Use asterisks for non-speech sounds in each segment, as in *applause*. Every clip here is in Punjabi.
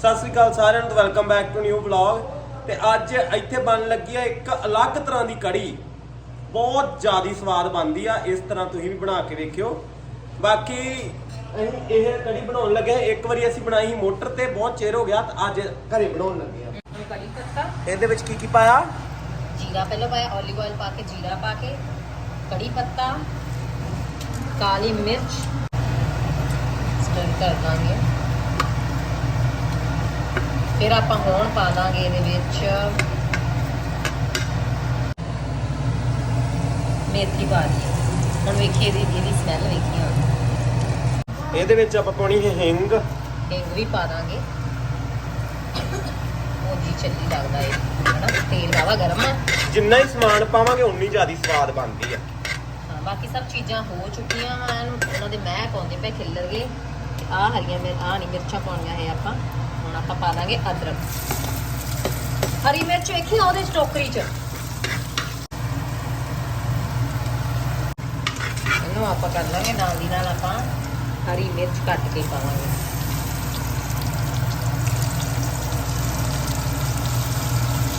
ਸਤਿ ਸ੍ਰੀ ਅਕਾਲ ਸਾਰਿਆਂ ਨੂੰ welcome back to new vlog ਤੇ ਅੱਜ ਇੱਥੇ ਬਣ ਲੱਗੀ ਆ ਇੱਕ ਅਲੱਗ ਤਰ੍ਹਾਂ ਦੀ ਕੜੀ। ਬਹੁਤ ਜ਼ਿਆਦੀ ਸਵਾਦ ਬਣਦੀ ਆ ਇਸ ਤਰ੍ਹਾਂ ਤੁਸੀਂ ਵੀ ਬਣਾ ਕੇ ਵੇਖਿਓ। ਬਾਕੀ ਅਸੀਂ ਇਹ ਕੜੀ ਬਣਾਉਣ ਲੱਗੇ ਹਾਂ। ਇੱਕ ਵਾਰੀ ਅਸੀਂ ਬਣਾਈ ਮੋਟਰ ਤੇ ਬਹੁਤ ਚਿਰ ਹੋ ਗਿਆ ਤੇ ਅੱਜ ਘਰੇ ਬਣਾਉਣ ਲੱਗੇ ਆ। ਕੜੀ ਪੱਤਾ। ਇਹਦੇ ਵਿੱਚ ਕੀ ਕੀ ਪਾਇਆ? ਜੀਰਾ ਪਹਿਲਾਂ ਪਾਇਆ 올ਿਵ ਆਇਲ ਪਾ ਕੇ ਜੀਰਾ ਪਾ ਕੇ ਕੜੀ ਪੱਤਾ ਕਾਲੀ ਮਿਰਚ। ਸਟਰ ਕਰ ਦਾਂਗੇ। ਫਿਰ ਆਪਾਂ ਹੁਣ ਪਾ ਦਾਂਗੇ ਇਹਦੇ ਵਿੱਚ। ਮੇਥੀ ਭਾਜੀ ਹੁਣ ਵੇਖੀਏ ਇਹਦੀ ਇਹਦੀ ਸਮੈਲ ਵੇਖੀਏ ਹੁਣ। ਇਹਦੇ ਵਿੱਚ ਆਪਾਂ ਪਾਉਣੀ ਹੈ ਹਿੰਗ। ਹਿੰਗ ਵੀ ਪਾ ਦਾਂਗੇ। ਉਹ ਜੀ ਚੱਲੀ ਲੱਗਦਾ ਇਹ। ਹਨਾ? ਤੇਲ ਵਾਵਾ ਗਰਮ ਆ। ਜਿੰਨਾ ਹੀ ਸਮਾਨ ਪਾਵਾਂਗੇ ਉਨੀ ਜ਼ਿਆਦੀ ਸਵਾਦ ਬਣਦੀ ਆ। ਹਾਂ ਬਾਕੀ ਸਭ ਚੀਜ਼ਾਂ ਹੋ ਚੁੱਕੀਆਂ ਵਾ। ਉਹਨਾਂ ਦੇ ਮਹਿਕ ਆਉਂਦੇ ਪਏ ਖਿੱਲਰ ਗਏ ਆ ਹਰੀਆਂ ਮਿਰ ਆ ਨਹੀਂ ਮਿਰਚਾਂ ਪਾਉਣੀਆਂ ਹੈ ਆਪਾਂ। ਹੁਣ ਆਪਾਂ ਪਾ ਦਾਂਗੇ ਅਦਰਕ। ਹਰੀ ਮਿਰਚ ਵੇਖੀ ਉਹਦੇ ਟੋਕਰੀ ਚ? ਇਹਨੂੰ ਆਪਾਂ ਕਰ ਲਾਂਗੇ ਨਾਲ ਦੀ ਨਾਲ ਆਪਾਂ ਹਰੀ ਮਿਰਚ ਕੱਟ ਕੇ ਪਾਵਾਂਗੇ।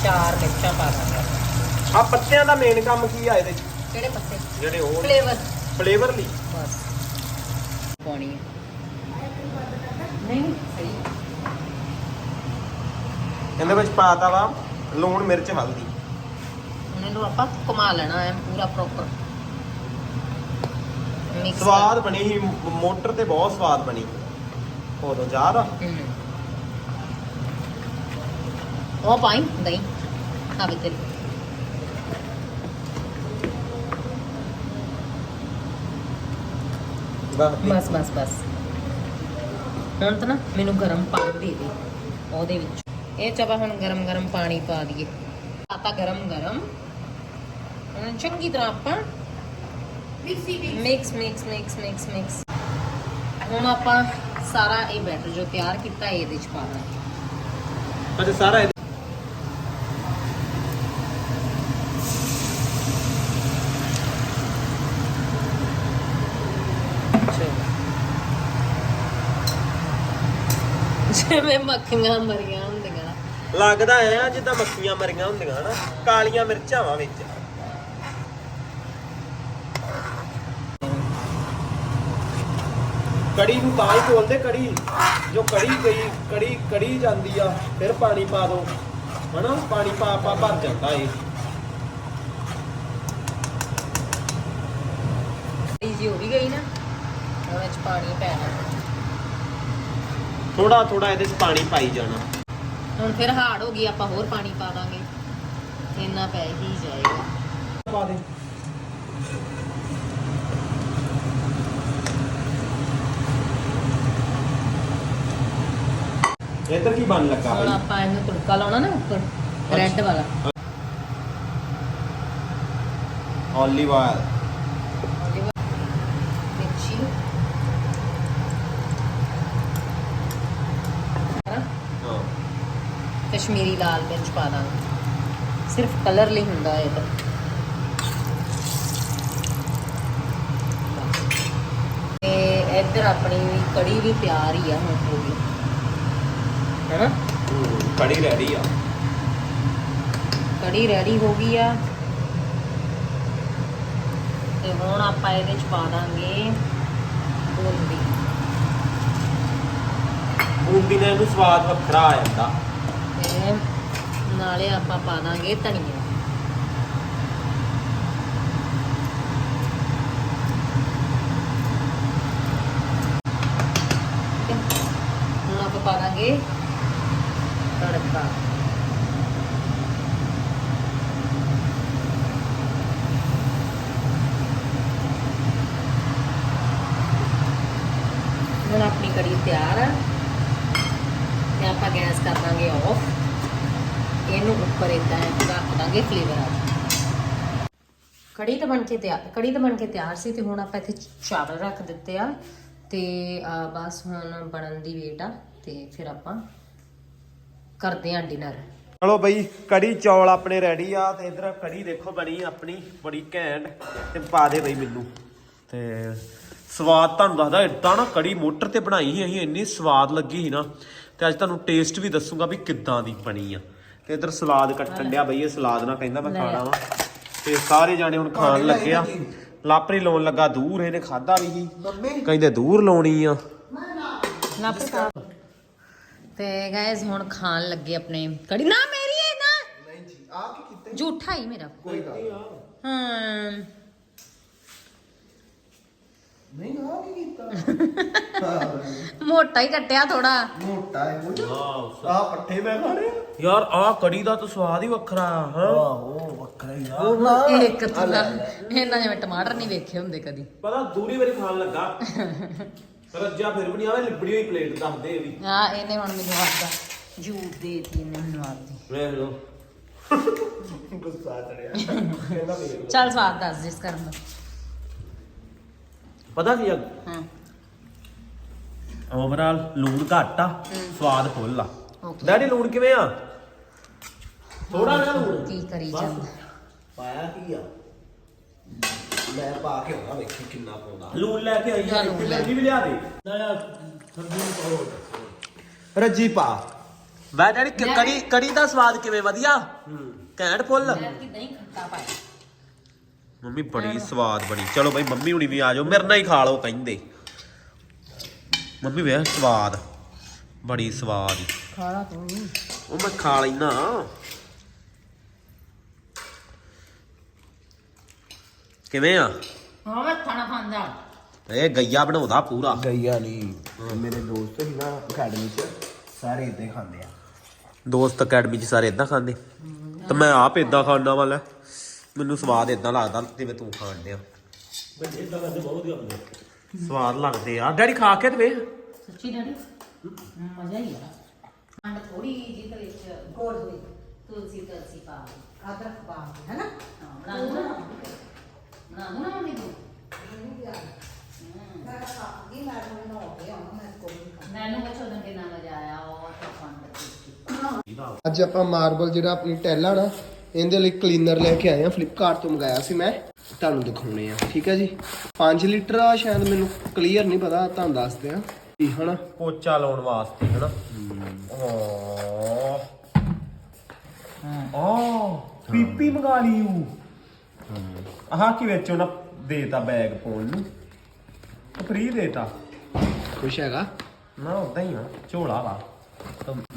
ਚਾਰ ਮਿਰਚਾਂ ਪਾ ਦਾਂਗੇ ਆਪਾਂ। ਆ ਪੱਤਿਆਂ ਦਾ ਮੇਨ ਕੰਮ ਕੀ ਆ ਇਹਦੇ 'ਚ? ਕਿਹੜੇ ਪੱਤੇ? ਜਿਹੜੇ ਉਹ ਫਲੇਵਰ ਫਲੇਵਰ ਲਈ। ਬਸ। ਪਾਣੀ ਨਹੀਂ ਸਹੀ। ਇਹਦੇ ਵਿੱਚ ਪਾਤਾ ਵਾ ਲੂਣ ਮਿਰਚ ਹਲਦੀ। ਹੁਣ ਇਹਨੂੰ ਆਪਾਂ ਘੁਮਾ ਲੈਣਾ ਹੈ ਪੂਰਾ ਪ੍ਰੋਪਰ ਮਿਕਸ ਸਵਾਦ ਬਣੀ ਸੀ ਮ- ਮੋਟਰ ਤੇ ਬਹੁਤ ਸਵਾਦ ਬਣੀ। ਉਦੋਂ ਯਾਦ ਆ? ਉਹ ਪਾਈ ਦਹੀਂ। ਆ ਵੀ ਤੇ ਬਸ। ਬਸ ਬਸ ਹੁਣ ਤਾਂ ਨਾ ਮੈਨੂੰ ਗਰਮ ਪਾਣੀ ਦੇ ਦੇ ਉਹਦੇ ਵਿੱਚ। ਇਹ ਚ ਆਪਾਂ ਹੁਣ ਗਰਮ ਗਰਮ ਪਾਣੀ ਪਾ ਦਈਏ। ਆਤਾ ਗਰਮ ਗਰਮ। ਹੁਣ ਚੰਗੀ ਤਰ੍ਹਾਂ ਆਪਾਂ mix mix. Mix mix mix ਹੁਣ ਆਪਾਂ ਸਾਰਾ ਇਹ ਬੈਟਰ ਜੋ ਤਿਆਰ ਕੀਤਾ ਇਹਦੇ ਚ ਪਾ ਦਾਂਗੇ। ਅੱਛਾ ਸਾਰਾ ਇਹਦੇ- ਜਿਵੇਂ ਮੱਖੀਆਂ ਮਰੀਆਂ ਲੱਗਦਾ ਐ ਜਿੱਦਾਂ ਮੱਖੀਆਂ ਮਰੀਆਂ ਹੁੰਦੀਆਂ ਹਨਾ ਕਾਲੀਆਂ ਮਿਰਚਾਂ ਵਾ ਵਿੱਚ। ਕੜੀ ਨੂੰ ਤਾਂ ਹੀ ਬੋਲਦੇ ਕੜੀ ਜੋ ਕੜੀ ਗਈ ਕੜੀ ਕੜੀ ਜਾਂਦੀ ਆ ਫਿਰ ਪਾਣੀ ਪਾ ਦੋ। ਹਨਾ ਪਾਣੀ ਪਾ ਪਾ ਭਰ ਜਾਂਦਾ ਏ ਈਜ਼ੀ ਹੋ ਵੀ ਗਈ ਨਾ ਇਹ ਚ ਪਾਣੀ ਪੈਣਾ ਥੋੜਾ ਥੋੜਾ ਇਹਦੇ ਚ ਪਾਣੀ ਪਾਈ ਜਾਣਾ। ਹੁਣ ਫਿਰ ਹਾਰਡ ਹੋ ਗਈ ਆਪਾਂ ਹੋਰ ਪਾਣੀ ਪਾ ਦਾਂਗੇ। ਇੰਨਾ ਪੈ ਹੀ ਜਾਏਗਾ। ਪਾ ਦੇ। ਇੱਧਰ ਕੀ ਬਣ ਲੱਗਾ ਹੁਣ ਬਈ ਆਪਾਂ ਇਹਨੂੰ ਤੜਕਾ ਲਾਉਣਾ ਨਾ ਉੱਪਰ ਰੈੱਡ ਵਾਲਾ। ਓਲੀਵ ਆਇਲ ਮਿਰਚੀ ਹਨਾ? ਹਾਂ ਕਸ਼ਮੀਰੀ ਲਾਲ ਮਿਰਚ ਪਾ ਦਾਂਗੇ। ਸਿਰਫ ਕਲਰ ਲਈ ਹੁੰਦਾ ਇਹ ਤਾਂ। ਤੇ ਇੱਧਰ ਆਪਣੀ ਕੜੀ ਵੀ ਤਿਆਰ ਹੀ ਆ ਹੁਣ ਹੋ ਗਈ। ਹੂੰ, ਕੜੀ ਰੈਡੀ ਆ। ਕੜੀ ਰੈਡੀ ਹੋ ਗਈ ਆ। ਤੇ ਹੁਣ ਆਪਾਂ ਇਹਦੇ ਚ ਪਾ ਦਾਂਗੇ ਬੂੰਦੀ। ਬੂੰਦੀ ਨਾਲ ਇਹਨੂੰ ਸਵਾਦ ਵੱਖਰਾ ਆ ਜਾਂਦਾ। ਨਾਲੇ ਆਪਾਂ ਪਾ ਦਾਂਗੇ ਧਨੀਆ ਠੀਕ ਹੈ। ਹੁਣ ਆਪਾਂ ਪਾ ਦਾਂਗੇ ਤੜਕਾ ਹੁਣ ਆਪਣੀ ਕੜੀ ਤਿਆਰ ਆ ਤੇ ਆਪਾਂ ਗੈਸ ਕਰ ਦਾਂਗੇ ਆਫ ਇਹਨੂੰ ਉੱਪਰ ਇਦਾਂ ਰੱਖ ਦਾਂਗੇ ਫਲੇਵਰ ਆ ਜਾਊ। ਕੜੀ ਤਾਂ ਬਣ ਕੇ ਤਿਆਰ ਕੜੀ ਤਾਂ ਬਣ ਕੇ ਤਿਆਰ ਸੀ ਤੇ ਹੁਣ ਆਪਾਂ ਇੱਥੇ ਚਾਵਲ ਰੱਖ ਦਿੱਤੇ ਆ ਤੇ ਆ, ਬਸ ਹੁਣ ਬਣਨ ਦੀ ਵੇਟ ਆ ਤੇ ਫਿਰ ਆਪਾਂ ਕਰਦੇ ਆ ਡਿਨਰ। ਚਲੋ ਬਈ ਕੜੀ ਚੌਲ ਆਪਣੇ ਰੈਡੀ ਆ ਤੇ ਇਧਰ ਕੜੀ ਦੇਖੋ ਬਣੀ ਆਪਣੀ ਬੜੀ ਘੈਂਟ ਤੇ ਪਾ ਦੇ ਬਈ ਮੈਨੂੰ। ਤੇ ਸਵਾਦ ਤੁਹਾਨੂੰ ਦੱਸਦਾ ਇਦਾਂ ਨਾ ਕੜੀ ਮੋਟਰ ਤੇ ਬਣਾਈ ਸੀ ਅਸੀਂ ਇੰਨੀ ਸਵਾਦ ਲੱਗੀ ਸੀ ਨਾ। ਤੇ ਅੱਜ ਤੁਹਾਨੂੰ ਟੇਸਟ ਵੀ ਦੱਸੂਗਾ ਵੀ ਕਿੱਦਾਂ ਦੀ ਬਣੀ ਆ। ਤੇ ਇਧਰ ਸਲਾਦ ਕੱਟਣ ਡਿਆ ਬਈ ਇਹ ਸਲਾਦ ਨਾਲ ਕਹਿੰਦਾ ਮੈਂ ਖਾਣਾ ਵਾ। ਤੇ ਸਾਰੇ ਜਾਣੇ ਹੁਣ ਖਾਣ ਲੱਗੇ ਆ। ਲਾਪਰੀ ਲਾਉਣ ਲੱਗਾ ਦੂਰ ਇਹਨੇ ਖਾਦਾ ਵੀ ਸੀ। ਕਹਿੰਦੇ ਦੂਰ ਲਾਉਣੀ ਆ। ਤੇ ਗਾਇਸ ਹੁਣ ਖਾਣ ਲੱਗੇ ਆਪਣੇ। ਕੜੀ ਨਾ ਮੇਰੀ ਹੈ ਨਾ। ਨਹੀਂ ਜੀ ਆ ਕੀ ਕੀਤਾ। ਝੂਠਾ ਹੀ ਮੇਰਾ। ਕੋਈ ਗੱਲ ਹਾਂ। ਨਹੀਂ ਆ ਕੀ ਕੀਤਾ? ਹਾਂ *laughs* ਮੋਟਾ ਹੀ ਕੱਟਿਆ ਥੋੜਾ ਮੋਟਾ ਹੈ ਉਹ। ਆ ਪੱਠੇ ਮੈਂ ਖਾਣੇ ਆ। ਯਾਰ ਆਹ ਕੜੀ ਦਾ ਤਾਂ ਸਵਾਦ ਹੀ ਵੱਖਰਾ ਆ ਹਾਂ। ਆਹੋ ਵੱਖਰਾ ਹੀ ਆ। ਉਹ ਨਾ ਇੱਕ ਤੁਲਾ ਇਹਨਾਂ ਜਿਵੇਂ ਟਮਾਟਰ ਨਹੀਂ ਵੇਖੇ ਹੁੰਦੇ ਕਦੀ। ਪਤਾ ਦੂਰੀ ਵਾਰੀ ਖਾਣ ਲੱਗਾ। *laughs* ਰੱਜਾ ਫਿਰ ਵੀ ਨਹੀਂ ਆਵੇ ਲਿਬੜੀ ਹੋਈ ਪਲੇਟ ਦੱਸਦੇ ਇਹ ਵੀ। ਆ ਇਹਨੇ ਹੁਣ ਮੈਨੂੰ ਆਦਾ ਝੂਠ ਦੇਤੀ ਇਹਨੇ ਮੈਨੂੰ ਆਦੀ ਵੇਖ ਲਓ। ਗੁੱਸਾ ਚੜਿਆ। *laughs* ਚੱਲ ਸਵਾਦ ਦੱਸ ਜਿਸ ਕਰਨ ਦਾ। ਪਤਾ ਕੀ ਆ? ਹਾਂ। ਓਵਰਆਲ ਲੂਣ ਘੱਟ ਆ ਸਵਾਦ ਫੁੱਲ ਆ। ਡੈਡੀ ਲੂਣ ਕਿਵੇਂ ਆ? ਥੋੜਾ ਜਿਹਾ ਲੂਣ। ਕੀ ਕਰੀ ਜਾਂਦਾ? ਪਾਇਆ ਕੀ ਆ? ਮੈਂ ਪਾ ਕੇ ਆਉਣਾ ਵੇਖੀ ਕਿੰਨਾ ਪਾਉਂਦਾ। ਲੂਣ ਲੈ ਕੇ ਆਈ ਜਾ ਆ ਲੂਣ ਲੈ। ਵੀ ਲਿਆ ਦੇ। ਰੱਜੀ ਪਾ। ਮੈਂ ਡੈਡੀ ਕਿ- ਕੜੀ ਕੜੀ ਦਾ ਸਵਾਦ ਕਿਵੇਂ? ਵਧੀਆ? ਘੈਂਟ ਫੁੱਲ। ਮੈਂ ਕਿ ਦਹੀਂ ਖੱਟਾ ਪਾਇਆ। ਮੰਮੀ ਬੜੀ ਸਵਾਦ ਬਣੀ। ਚਲੋ ਬਈ ਮੰਮੀ ਹੁਣੀ ਵੀ ਆ ਜਾਓ। ਮੇਰੇ ਨਾਲ ਹੀ ਖਾ ਲਓ ਕਹਿੰਦੇ। ਮੰਮੀ ਵੇ ਸਵਾਦ। ਬੜੀ ਸਵਾਦ। ਖਾਲਾ ਤੂੰ ਉਹ ਮੈਂ ਖਾ ਲੈਣਾ ਕਿਵੇਂ ਆ? ਹਾਂ ਮੈਂ ਖਾਣਾ ਖਾਂਦਾ। ਇਹ ਗਈਆ ਬਣਾਉਂਦਾ ਪੂਰਾ। ਗਈਆ ਨਹੀਂ ਮੇਰੇ ਦੋਸਤ ਸੀ ਨਾ ਅਕੈਡਮੀ 'ਚ ਸਾਰੇ ਇਦਾਂ ਹੀ ਖਾਂਦੇ ਆ। ਦੋਸਤ ਅਕੈਡਮੀ 'ਚ ਸਾਰੇ ਇਦਾਂ ਖਾਂਦੇ। ਤੇ ਮੈਂ ਆਪ ਇਦਾਂ ਖਾਣਾ ਵਾਲਾ ਮੈਨੂੰ ਸਵਾਦ ਇਦਾਂ ਲੱਗਦਾ ਜਿਵੇਂ ਤੂੰ ਖਾਣ ਡਿਆ। ਸਵਾਦ ਲੱਗਦੇ ਆ। ਡੈਡੀ ਖਾ ਕੇ ਤੇ ਵੇਖ। ਸੱਚੀ ਡੈਡੀ? ਮਜ਼ਾ ਹੀ ਆ। ਖੰਡ ਥੋੜੀ ਜਿਹੀ ਤੇ ਵਿੱਚ ਗੋੜ ਹੋਈ ਤੁਲਸੀ ਤੁਲਸੀ ਪਾ ਅਦਰਕ ਪਾ ਹਾਂ ਬਣਾ ਦੂੰ ਨਾ। ਬਣਾ ਦੂੰ ਨਾ ਮੰਮੀ ਤੂੰ। ਮੈਨੂੰ ਕੁਛ ਉਹਦਾਂ ਕਿੰਨਾ ਮਜ਼ਾ ਆਇਆ ਉਹ ਤਾਂ ਖੰਡ ਟੇਸਟੀ ਅੱਜ ਆਪਾਂ ਮਾਰਬਲ ਜਿਹੜਾ ਆਪਣੀ ਟੈਲਾ ਨਾ ਇਹਦੇ ਲਈ ਕਲੀਨਰ ਲੈ ਕੇ ਆਏ ਆ ਫਲਿੱਪਕਾਰਟ ਤੋਂ ਮੰਗਾਇਆ ਸੀ ਮੈਂ। ਤੁਹਾਨੂੰ ਦਿਖਾਉਣੇ ਆ ਠੀਕ ਹੈ ਜੀ? 5 ਲੀਟਰ ਆ ਸ਼ਾਇਦ ਮੈਨੂੰ ਕਲੀਅਰ ਨਹੀਂ ਪਤਾ ਤੁਹਾਨੂੰ ਦੱਸਦੇ ਆ। ਕੀ ਹਨਾ? ਪੋਚਾ ਲਾਉਣ ਵਾਸਤੇ ਹਨਾ? ਓ ਪੀਪੀ ਮੰਗਾ ਲਈ ਉਹ। ਆਹ ਕੀ ਵਿੱਚ ਉਹਨਾਂ ਦੇਤਾ ਬੈਗ ਪਾਉਣ ਨੂੰ? ਫ੍ਰੀ ਦੇਤਾ। ਖੁਸ਼ ਹੈਗਾ? ਨਾ ਉਦਾਂ ਹੀ ਆ ਝੋਲਾ ਵਾ।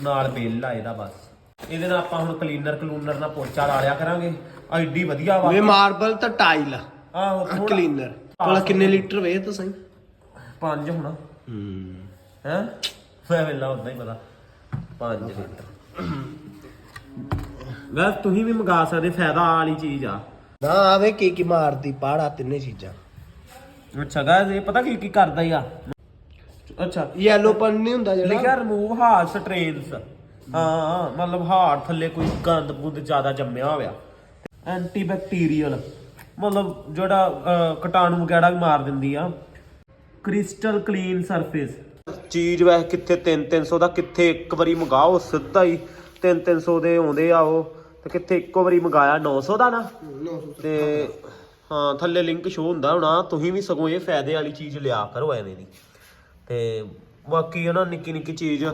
ਨਾਲ ਬਿੱਲ ਆ ਇਹਦਾ ਬਸ। ਇਹਦੇ ਨਾਲ ਆਪਾਂ ਹੁਣ ਕਲੀਨਰ ਕਲੂਨਰ ਨਾਲ ਪੋਚਾ ਲਾ ਲਿਆ ਕਰਾਂਗੇ। ਐਡੀ ਵਧੀਆ ਵਾ। ਵੇ ਮਾਰਬਲ ਤਾਂ ਟਾਈਲ ਆਹੋ ਥੋੜਾ ਕਲੀਨਰ ਭਲਾ ਕਿੰਨੇ ਲੀਟਰ ਵੇ ਤਾਂ ਸਹੀ? ਪੰਜ ਹੋਣਾ। ਹੂੰ। ਹੈ? ਮੈਂ ਵੇਲਾ ਉਦਾਂ ਹੀ ਪਤਾ। 5 ਲੀਟਰ। ਵੈਸੇ ਤੁਸੀਂ ਵੀ ਮੰਗਾ ਸਕਦੇ ਫਾਇਦਾ ਵਾਲੀ ਚੀਜ਼ ਆ। ਨਾ ਆਵੇ ਕੀ ਕੀ ਮਾਰਦੀ ਪਾੜਾ ਤਿੰਨੇ ਚੀਜ਼ਾਂ। ਅੱਛਾ ਗਾਇਸ ਇਹ ਪਤਾ ਕੀ ਕੀ ਕਰਦਾ ਹੀ ਆ। ਅੱਛਾ। ਯੈਲੋ ਪਨ ਨਹੀਂ ਹੁੰਦਾ ਲਿਖਿਆ ਜਿਹੜਾ ਰਿਮੂਵ ਹਾਰਟ ਸਟ੍ਰੇਨਸ ਹਾਂ ਮਤਲਬ ਹਾਰ ਥੱਲੇ ਕੋਈ ਗੰਦ ਗੁੰਦ ਜ਼ਿਆਦਾ ਜੰਮਿਆ ਹੋਇਆ। ਐਂਟੀ ਮਤਲਬ ਜਿਹੜਾ ਅਹ, ਕੀਟਾਣੂ ਵਗੈਰਾ ਵੀ ਮਾਰ ਦਿੰਦੀ ਆ। ਕ੍ਰਿਸਟਲ ਕਲੀਨ ਸਰਫੇਸ ਚੀਜ਼ ਵੈਸੇ ਕਿੱਥੇ 3 300 ਦਾ ਕਿੱਥੇ ਇੱਕ ਵਾਰੀ ਮੰਗਾਓ ਸਿੱਧਾ ਹੀ 3 300 ਦੇ ਆਉਂਦੇ ਆ ਉਹ। ਤੇ ਕਿੱਥੇ ਇੱਕੋ ਵਾਰੀ ਮੰਗਾਇਆ 900 ਦਾ ਨਾ? ਤੇ ਹਾਂ ਥੱਲੇ ਲਿੰਕ ਸ਼ੋ ਹੁੰਦਾ ਹੋਣਾ ਤੁਸੀਂ ਵੀ ਸਗੋਂ ਇਹ ਫਾਇਦੇ ਵਾਲੀ ਚੀਜ਼ ਲਿਆ ਕਰੋ ਐਵੇਂ ਦੀ। ਤੇ ਬਾਕੀ ਇਹਨਾਂ ਨਿੱਕੀ ਨਿੱਕੀ ਚੀਜ਼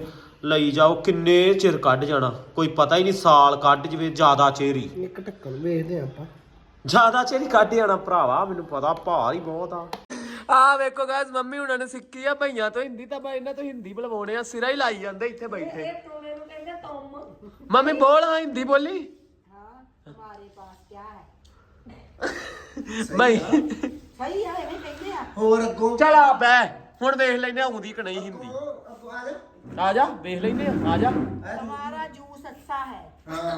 ਲਈ ਜਾਓ ਕਿੰਨੇ ਚਿਰ ਕੱਢ ਜਾਣਾ? ਕੋਈ ਪਤਾ ਹੀ ਨਹੀਂ ਸਾਲ ਕੱਢ ਜਵੇ ਜ਼ਿਆਦਾ ਚਿਰ ਹੀ। ਇੱਕ ਢੱਕਣ ਵੇਖਦੇ ਆਪਾਂ। ਜ਼ਿਆਦਾ ਚਿਰ ਹੀ ਕੱਢ ਜਾਣਾ ਭਰਾਵਾ ਮੈਨੂੰ ਪਤਾ ਭਾਰ ਹੀ ਬਹੁਤ ਆ। ਆ ਵੇਖੋ ਗਾਇਸ ਮੰਮੀ ਹੁਣਾਂ ਨੇ ਸਿੱਖੀ ਆ ਭਈਆਂ ਤੋਂ ਹਿੰਦੀ ਤਾਂ ਬਾ ਇਹਨਾਂ ਤੋਂ ਹਿੰਦੀ ਬੁਲਵਾਉਣੇ ਆ ਸਿਰਾ ਹੀ ਲਾਈ ਜਾਂਦੇ ਇੱਥੇ ਬੈਠੇ। ਮੰਮੀ ਬੋਲ ਹਾਂ ਹਿੰਦੀ ਬੋਲੀ। ਮੈਂ *laughs* ਸਹੀ ਆ ਐਵੇਂ ਕਹਿੰਦੇ ਆ। ਹੋਰ ਅੱਗੋਂ ਚਲ ਆ ਬੈ ਹੁਣ ਵੇਖ ਲੈਨੇ ਆਉਂਦੀ ਕਿ ਨਹੀਂ ਹਿੰਦੀ। ਆ ਜਾ ਵੇਖ ਲੈਨੇ ਆ ਆ ਜਾ हमारा जूस अच्छा है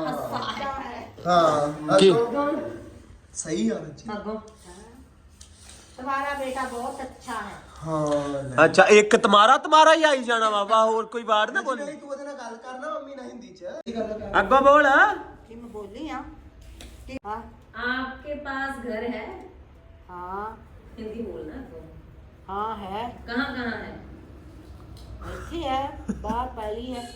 अच्छा है ਹਾਂ ਕੀ? ਅੱਗੋਂ ਸਹੀ ਆ ਜੀ ਅੱਗੋਂ तुम्हारा बेटा बहुत अच्छा है ਹਾਂ ਅੱਛਾ ਇੱਕ ਤੁਹਾਰਾ ਤੁਹਾਰਾ ਹੀ ਆਈ ਜਾਣਾ ਵਾ ਵਾ ਹੋਰ ਕੋਈ ਬਾੜ ਨਾ ਬੋਲੀ ਤੂੰ ਉਹਦੇ ਨਾਲ ਗੱਲ ਕਰਨਾ ਮੰਮੀ ਨਾਲ ਹਿੰਦੀ ਚ ਇਹ ਗੱਲ ਕਰ ਅੱਗੋਂ ਬੋਲ कि मैं बोली हाँ कि- हाँ आपके पास घर है हाँ हिंदी बोलना तो हाँ है कहाँ कहाँ है ਇੱਥੇ ਹੈ ਬਾਹਰ ਪੈਲੀ ਹੈ।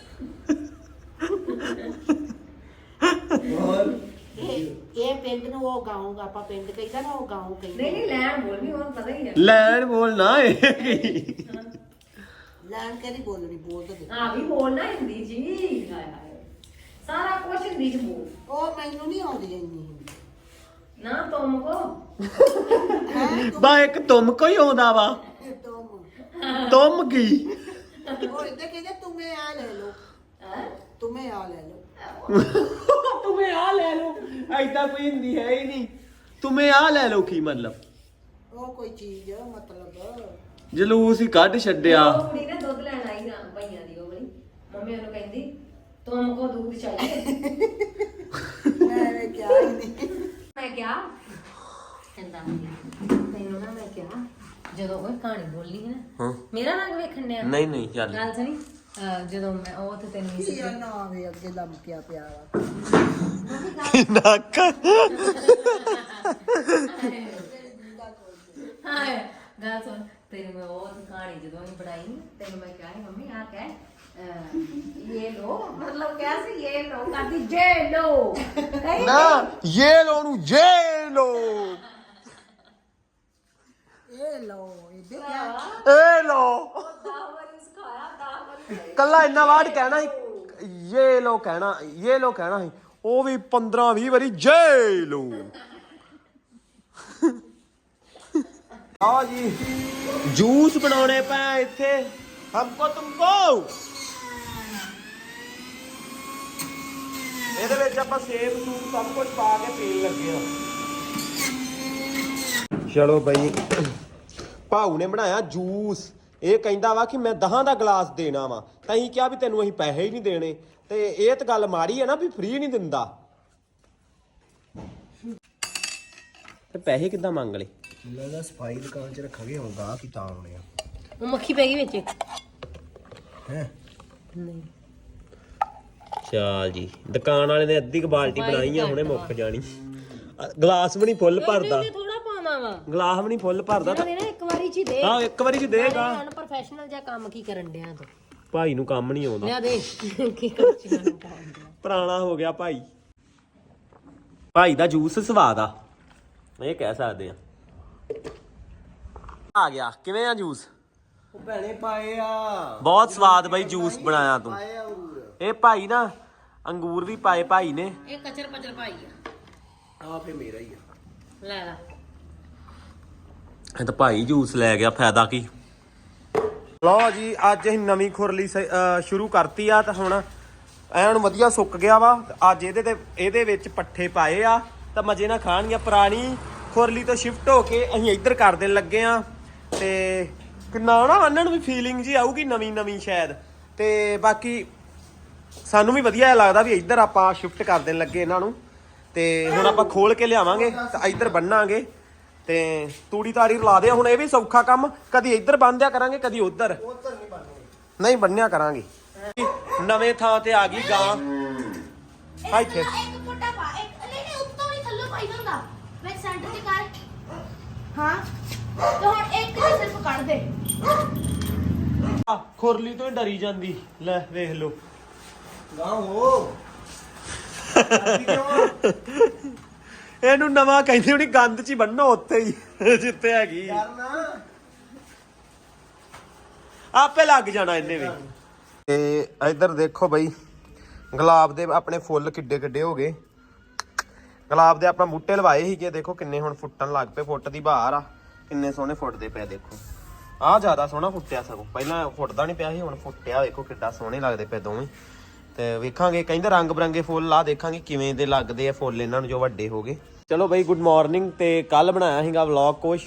ਹੋਰ? ਇਹ ਇਹ ਪਿੰਡ ਨੂੰ ਉਹ ਗਾਉਂਗਾ ਆਪਾਂ ਪਿੰਡ ਕਹਿੰਦਾ ਨਾ ਉਹ ਗਾਉਂ ਕਹਿੰਦੇ। ਨਹੀਂ ਨਹੀਂ ਲੈਣ ਬੋਲ ਵੀ ਹੁਣ ਪਤਾ ਹੀ ਹੈ। ਲੈਣ ਬੋਲ ਨਾ ਇਹ। ਲੈਣ ਕਹਿੰਦੀ ਬੋਲਣੀ ਬੋਲ ਤਾਂ ਦੇ। ਹਾਂ ਵੀ ਬੋਲਣਾ ਹਿੰਦੀ ਜੀ। ਹਾਏ ਹਾਏ। ਸਾਰਾ ਕੁਝ ਹਿੰਦੀ ਚ ਬੋਲ। ਉਹ ਮੈਨੂੰ ਨਹੀਂ ਆਉਂਦੀ ਇੰਨੀ ਨਾ ਤੁਮ ਕੋ। ਬਾ ਇੱਕ ਤੁਮ ਕੋਈ ਆਉਂਦਾ ਵਾ। ਤੁਮ। ਤੁਮ ਕੀ? ਉਹ ਇੱਦਾਂ ਕਹਿੰਦੇ ਤੁਮੇ ਆ ਲੈ ਲਓ ਹੈ ਤੁਮੇ ਆ ਲੈ ਲਓ ਤੁਮੇ ਆ ਲੈ ਲਓ ਐਦਾਂ ਕੋਈ ਹਿੰਦੀ ਹੈ ਹੀ ਨਹੀਂ ਤੁਮੇ ਆ ਲੈ ਲਓ ਕੀ ਮਤਲਬ ਉਹ ਕੋਈ ਚੀਜ਼ ਮਤਲਬ ਜਲੂਸ ਹੀ ਕੱਢ ਛੱਡਿਆ ਉਹ ਕੁੜੀ ਨੇ ਦੁੱਧ ਲੈਣ ਆਈ ਨਾ ਭਈਆਂ ਦੀ ਉਹ ਵਾਲੀ ਮੰਮੀ ਉਹਨੂੰ ਕਹਿੰਦੀ ਤੁਮ ਕੋ दूध चाहिए ਮੈਂ ਕਿਹਾ ਹੀ ਨਹੀਂ ਮੈਂ ਕਿਹਾ ਕਹਿੰਦਾ ਤੈਨੂੰ ਨਾ ਮੈਂ ਕਿਹਾ ਜਦੋਂ ਉਹ ਕਹਾਣੀ ਬੋਲੀ ਹੈ ਨਾ ਹਾਂ। ਮੇਰਾ ਰੰਗ ਵੇਖਣ ਨੇ ਨਹੀਂ ਨਹੀਂ ਚੱਲ ਗੱਲ ਸੁਣੀ? ਅਹ ਜਦੋਂ ਮੈਂ ਉਹ ਤੇ ਤੈਨੂੰ ਇਸ ਨਾ ਆਵੇ ਅੱਗੇ ਲੰਮਕਿਆ ਪਿਆ ਵਾ। ਨੱਕ। ਹਾਏ ਗੱਲ ਸੁਣ ਤੈਨੂੰ ਮੈਂ ਉਹ ਕਹਾਣੀ ਜਦੋਂ ਉਹਨੇ ਬਣਾਈ ਨਾ, ਤੈਨੂੰ ਮੈਂ ਕਿਹਾ ਸੀ, ਮੰਮੀ ਆ ਕਹਿ ਅਹ, ਇਹ ਲੋ ਮਤਲਬ ਕਿਹਾ ਸੀ ਇਹ ਲੋ ਕਰਦੀ ਜੇ ਲੋ। ਕਹੀ ਨਾ ਇਹ ਲੋ ਨੂੰ ਜੇ ਲੋ। ਇਹ ਲਓ ਇਹਦੇ ਕਿਆ ਲੋ ਵਾਰੀ ਸਿਖਾਇਆ ਵਾਰੀ। ਕੱਲਾ ਇੰਨਾ ਵਾਰਡ ਕਹਿਣਾ ਸੀ ਇਹ ਲੋ ਕਹਿਣਾ ਇਹ ਲੋ ਕਹਿਣਾ ਸੀ ਉਹ ਵੀ 15 20 ਵਾਰੀ ਜੇ ਲੋ ਆ ਜੀ ਜੂਸ ਬਣਾਉਣੇ ਪਏ ਇੱਥੇ। ਹਮਕੋ ਤੁਮਕੋ ਇਹਦੇ ਵਿੱਚ ਆਪਾਂ ਸੇਬ ਸੂਬ ਸਭ ਕੁਝ ਪਾ ਕੇ ਪੀਣ ਲੱਗੇ ਆ ਚਲੋ ਬਈ ਭਾਊ ਨੇ ਬਣਾਇਆ ਜੂਸ। ਇਹ ਕਹਿੰਦਾ ਵਾ ਕਿ ਮੈਂ ਦਹਾਂ ਦਾ ਗਲਾਸ ਦੇਣਾ ਵਾ। ਤਾਂ ਹੀ ਕਿਹਾ ਵੀ ਤੈਨੂੰ ਅਸੀਂ ਪੈਸੇ ਹੀ ਨਹੀਂ ਦੇਣੇ। ਤੇ ਇਹ ਤਾਂ ਗੱਲ ਮਾੜੀ ਹੈ ਨਾ ਵੀ ਫ੍ਰੀ ਨਹੀਂ ਦਿੰਦਾ। ਤੇ ਪੈਸੇ ਕਿੱਦਾਂ ਮੰਗ ਲਏ? ਲੱਗਦਾ ਸਫ਼ਾਈ ਦੁਕਾਨ 'ਚ ਰੱਖਾਂਗੇ ਹੁਣ ਗਾਹ ਕੀ ਤਾਂ ਆਉਣੇ ਆ। ਉਹ ਮੱਖੀ ਪੈ ਗਈ ਵਿੱਚ? ਹੈ? ਨਹੀਂ। ਚਾਲ ਜੀ ਦੁਕਾਨ ਵਾਲੇ ਨੇ ਅੱਧੀ ਕ ਬਾਲਟੀ ਬਣਾਈ ਆ ਹੁਣੇ ਮੁੱਕ ਜਾਣੀ। ਗਲਾਸ ਵੀ ਨਹੀਂ ਫੁੱਲ ਭਰਦਾ। ਥੋੜਾ ਪਾਉਣਾ ਵਾ। ਗਲਾਸ ਵੀ ਨਹੀਂ ਫੁੱਲ ਭਰਦਾ ਤਾਂ ਵਾਰੀ ਚ ਹੀ ਦੇ। ਹਾਂ ਇੱਕ ਵਾਰੀ ਚ ਦੇਗਾ ਅਨਪ੍ਰੋਫੈਸ਼ਨਲ ਜਿਹਾ ਕੰਮ ਕੀ ਕਰਨ ਡਿਆ ਤੂੰ? ਭਾਈ ਨੂੰ ਕੰਮ ਨਹੀਂ ਆਉਂਦਾ। ਲਿਆ ਦੇ। ਕੀ ਕਰਚੀਆਂ ਨੂੰ ਪਾਉਂਦੇ ਪੁਰਾਣਾ ਹੋ ਗਿਆ ਭਾਈ। ਭਾਈ ਦਾ ਜੂਸ ਸਵਾਦ ਆ। ਇਹ ਕਹਿ ਸਕਦੇ ਆ। ਆ ਗਿਆ। ਕਿਵੇਂ ਆ ਜੂਸ? ਉਹ ਭੈਣੇ ਪਾਏ ਆ। ਬਹੁਤ ਸਵਾਦ ਬਾਈ ਜੂਸ ਬਣਾਇਆ ਤੂੰ। ਪਾਏ ਆ ਅੰਗੂਰ ਇਹ ਭਾਈ ਨਾ ਅੰਗੂਰ ਵੀ ਪਾਏ ਭਾਈ ਨੇ। ਇਹ ਕਚਰ ਪਚਰ ਭਾਈ ਆ। ਆ ਫੇ ਮੇਰਾ ਹੀ ਆ। ਲੈ ਲੈ। ਇਹ ਤਾਂ ਭਾਈ ਜੂਸ ਲੈ ਗਿਆ, ਫਾਇਦਾ ਕੀ? ਲਓ ਜੀ, ਅੱਜ ਅਸੀਂ ਨਵੀਂ ਖੁਰਲੀ ਸ- ਅਹ ਸ਼ੁਰੂ ਕਰਤੀ ਆ, ਤਾਂ ਹੁਣ ਐਨ ਵਧੀਆ ਸੁੱਕ ਗਿਆ ਵਾ, ਤੇ ਅੱਜ ਇਹਦੇ ਤੇ ਇਹਦੇ ਵਿੱਚ ਪੱਠੇ ਪਾਏ ਆ, ਤਾਂ ਮਜੇ ਨਾਲ ਖਾਣਗੀਆਂ ਪੁਰਾਣੀ ਖੁਰਲੀ ਤੋਂ ਸ਼ਿਫਟ ਹੋ ਕੇ ਅਸੀਂ ਇੱਧਰ ਕਰ ਦੇਣ ਲੱਗੇ ਆ, ਤੇ ਕਿੰਨਾ ਨਾ ਉਹਨਾਂ ਨੂੰ ਵੀ ਫੀਲਿੰਗ ਜੀ ਆਊਗੀ ਨਵੀਂ ਨਵੀਂ ਸ਼ਾਇਦ। ਤੇ ਬਾਕੀ ਸਾਨੂੰ ਵੀ ਵਧੀਆ ਜਿਹਾ ਲੱਗਦਾ ਵੀ ਇੱਧਰ ਆਪਾਂ ਸ਼ਿਫਟ ਕਰ ਦੇਣ ਲੱਗੇ ਇਹਨਾਂ ਨੂੰ, ਤੇ ਹੁਣ ਆਪਾਂ ਖੋਲ ਕੇ ਲਿਆਵਾਂਗੇ, ਤਾਂ ਇੱਧਰ ਬੰਨਾਂਗੇ। ਤੇ ਤੂੜੀ ਤਾੜੀ ਰਲਾ ਦੇ ਹੁਣ ਇਹ ਵੀ ਸੌਖਾ ਕੰਮ ਕਦੀ ਇੱਧਰ ਬੰਨਦਿਆ ਕਰਾਂਗੇ ਕਦੀ ਉੱਧਰ। ਨਹੀਂ ਬੰਨਿਆ ਕਰਾਂਗੇ। ਨਵੇਂ ਥਾਂ ਤੇ ਆ ਗਈ ਗਾਂ। ਆ ਇੱਥੇ ਇੱਕ ਮੋਟਾ ਪਾ ਇੱਕ ਨਹੀਂ ਨਹੀਂ ਉੱਤੋਂ ਨਹੀਂ ਥੱਲੇ ਪਾਈ ਹੁੰਦਾ ਮੈਂ ਸੈਂਟਰ ਤੇ ਕਰ। ਹਾਂ। ਤੇ ਹੁਣ ਇੱਕ ਹੀ ਸਿਰਫ ਕੱਢ ਦੇ। ਆ, ਖੁਰਲੀ ਤੋਂ ਹੀ ਡਰੀ ਜਾਂਦੀ। ਲੈ ਵੇਖ ਲਓ। ਗਾਹ ਹੋ। ਅੱਜ ਕਿਉਂ ਆ? ਇਹਨੂੰ ਨਵਾਂ ਕਹਿੰਦੇ ਹੁਣੀ ਗੰਦ ਚ ਹੀ ਬੰਨੋ ਉੱਥੇ ਹੀ, ਜਿੱਥੇ ਹੈਗੀ। ਆਪੇ ਲੱਗ ਜਾਣਾ ਇਹਨੇ ਵੀ। ਤੇ ਇੱਧਰ ਦੇਖੋ ਬਈ, ਗੁਲਾਬ ਦੇ ਆਪਣੇ ਫੁੱਲ ਕਿੱਡੇ ਕਿੱਡੇ ਹੋ ਗਏ। ਗੁਲਾਬ ਦੇ ਆਪਾਂ ਬੂਟੇ ਲਵਾਏ ਸੀਗੇ, ਦੇਖੋ ਕਿੰਨੇ ਹੁਣ ਫੁੱਟਣ ਲੱਗ ਪਏ, ਫੁੱਟ ਦੀ ਬਹਾਰ ਆ। ਕਿੰਨੇ ਸੋਹਣੇ ਫੁੱਟਦੇ ਪਏ ਦੇਖੋ। ਆਹ ਜ਼ਿਆਦਾ ਸੋਹਣਾ ਫੁੱਟਿਆ ਸਗੋਂ। ਪਹਿਲਾਂ ਫੁੱਟਦਾ ਨਹੀਂ ਪਿਆ ਸੀ, ਹੁਣ ਫੁੱਟਿਆ, ਵੇਖੋ ਕਿੱਡਾ ਸੋਹਣੇ ਲੱਗਦੇ ਪਏ ਦੋਵੇਂ। ਤੇ ਵੇਖਾਂਗੇ, ਕਹਿੰਦੇ ਰੰਗ ਬਰੰਗੇ ਫੁੱਲ ਆ, ਦੇਖਾਂਗੇ ਕਿਵੇਂ ਦੇ ਲੱਗਦੇ ਆ ਫੁੱਲ ਇਹਨਾਂ ਨੂੰ ਜੋ ਵੱਡੇ ਹੋ ਗਏ। ਚਲੋ ਬਈ ਗੁੱਡ ਮਾਰਨਿੰਗ ਤੇ ਕੱਲ ਬਣਾਇਆ ਸੀਗਾ ਵਲੌਗ ਕੁਛ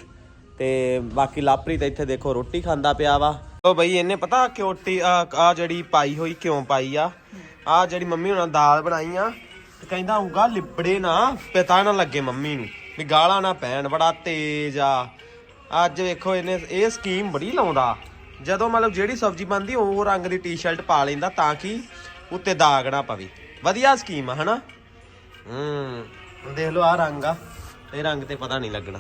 ਤੇ ਬਾਕੀ ਲਾਪਰੀ ਤਾਂ ਇੱਥੇ ਦੇਖੋ ਰੋਟੀ ਖਾਂਦਾ ਪਿਆ ਵਾ। ਉਹ ਬਈ, ਇਹਨੇ ਪਤਾ ਕਿਉਟੀ ਆ ਜਿਹੜੀ ਪਾਈ ਹੋਈ ਕਿਉਂ ਪਾਈ ਆ? ਆ ਜਿਹੜੀ ਮੰਮੀ ਹੁਣਾਂ ਦਾਲ ਬਣਾਈ ਆ, ਤੇ ਕਹਿੰਦਾ ਹੋਊਗਾ ਲਿਬੜੇ ਨਾ, ਪਤਾ ਨਾ ਲੱਗੇ ਮੰਮੀ ਨੂੰ ਵੀ ਗਾਲਾਂ ਨਾ ਪੈਣ, ਬੜਾ ਤੇਜ਼ ਆ। ਅੱਜ ਵੇਖੋ ਇਹਨੇ, ਇਹ ਸਕੀਮ ਬੜੀ ਲਾਉਂਦਾ। ਜਦੋਂ ਮਤਲਬ ਜਿਹੜੀ ਸਬਜ਼ੀ ਬਣਦੀ, ਉਹ ਰੰਗ ਦੀ ਟੀ-ਸ਼ਰਟ ਪਾ ਲੈਂਦਾ ਤਾਂ ਕਿ ਉੱਤੇ ਦਾਗ ਨਾ ਪਵੇ। ਵਧੀਆ ਸਕੀਮ ਆ, ਹਨਾ? ਹੂੰ। ਦੇਖ ਲਓ ਆ ਰੰਗ ਆ। ਇਹ ਰੰਗ ਤੇ ਪਤਾ ਨਹੀਂ ਲੱਗਣਾ।